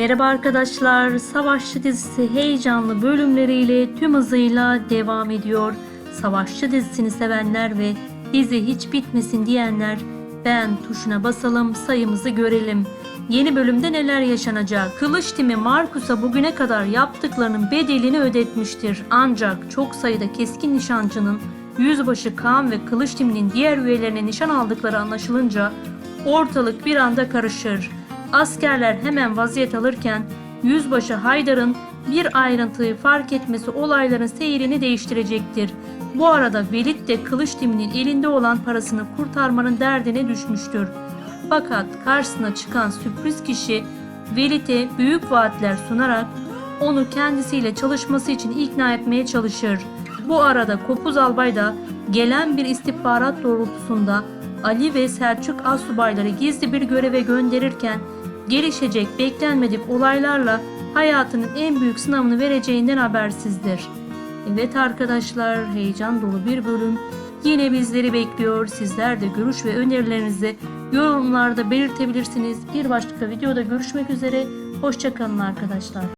Merhaba arkadaşlar, Savaşçı dizisi heyecanlı bölümleriyle tüm hızıyla devam ediyor. Savaşçı dizisini sevenler ve dizi hiç bitmesin diyenler beğen tuşuna basalım sayımızı görelim. Yeni bölümde neler yaşanacak? Kılıç timi Markus'a bugüne kadar yaptıklarının bedelini ödetmiştir. Ancak çok sayıda keskin nişancının Yüzbaşı Kaan ve Kılıç timinin diğer üyelerine nişan aldıkları anlaşılınca ortalık bir anda karışır. Askerler hemen vaziyet alırken Yüzbaşı Haydar'ın bir ayrıntıyı fark etmesi olayların seyrini değiştirecektir. Bu arada Velid de Kılıç timinin elinde olan parasını kurtarmanın derdine düşmüştür. Fakat karşısına çıkan sürpriz kişi Velid'e büyük vaatler sunarak onu kendisiyle çalışması için ikna etmeye çalışır. Bu arada Kopuz Albay da gelen bir istihbarat doğrultusunda Ali ve Selçuk Asubayları gizli bir göreve gönderirken gelişecek beklenmedik olaylarla hayatının en büyük sınavını vereceğinden habersizdir. Evet arkadaşlar heyecan dolu bir bölüm yine bizleri bekliyor. Sizler de görüş ve önerilerinizi yorumlarda belirtebilirsiniz. Bir başka videoda görüşmek üzere. Hoşçakalın arkadaşlar.